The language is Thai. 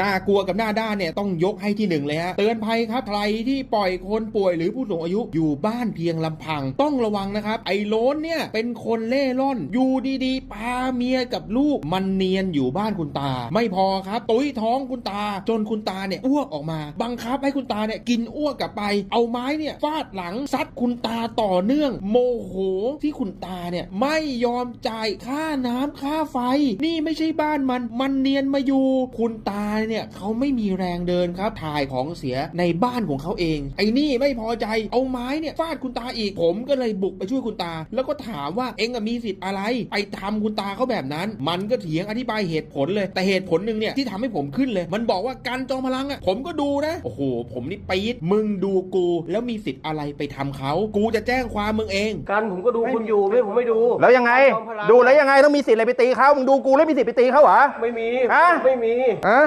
น่ากลัวกับหน้าด้านเนี่ยต้องยกให้ที่หนึ่งเลยฮะเตือนภัยครับใครที่ปล่อยคนป่วยหรือผู้สูงอายุอยู่บ้านเพียงลำพังต้องระวังนะครับไอ้โลนเนี่ยเป็นคนเล่ร่อน อยู่ดีๆพาเมียกับลูกมันเนียนอยู่บ้านคุณตา ไม่พอครับตุ้ยท้องคุณตา จนคุณตาเนี่ยอ้วกออกมา บังคับให้คุณตาเนี่ยกินอ้วกกลับไป เอาไม้เนี่ยฟาดหลังซัดคุณตาต่อเนื่อง โมโหที่คุณตาเนี่ยไม่ยอมจ่ายค่าน้ำค่าไฟ นี่ไม่ใช่บ้านมันมันเนียนมาอยู่คุณตาเนี่ยเขาไม่มีแรงเดินครับถ่ายของเสียในบ้านของเขาเอง ไอ้นี่ไม่พอใจเอาไม้เนี่ยฟาดคุณตาอีกผมก็เลยบุกไปช่วยคุณตา แล้วก็ถามว่าเองอะมีสิทธิ์อะไร ไปทำคุณตาเขาแบบนั้น มันก็เถียงอธิบายเหตุผลเลย แต่เหตุผลหนึ่งเนี่ยที่ทำให้ผมขึ้นเลย มันบอกว่าการจอมพลังอะผมก็ดูนะ โอ้โห ผมนี่ปี๊ดมึงดูกู แล้วมีสิทธิ์อะไรไปทำเขากูจะแจ้งความมึงเองกันผมก็ดูคุณอยู่ไม่ผมไม่ดู แล้วยังไงจอมพลังดูแล้วยังไงต้องมีสิทธิ์อะไรไปตีเขามึงดูกูแล้วมีสิทธิ์ไปตีเขาเหรอไม่มีฮะไม่มีอะ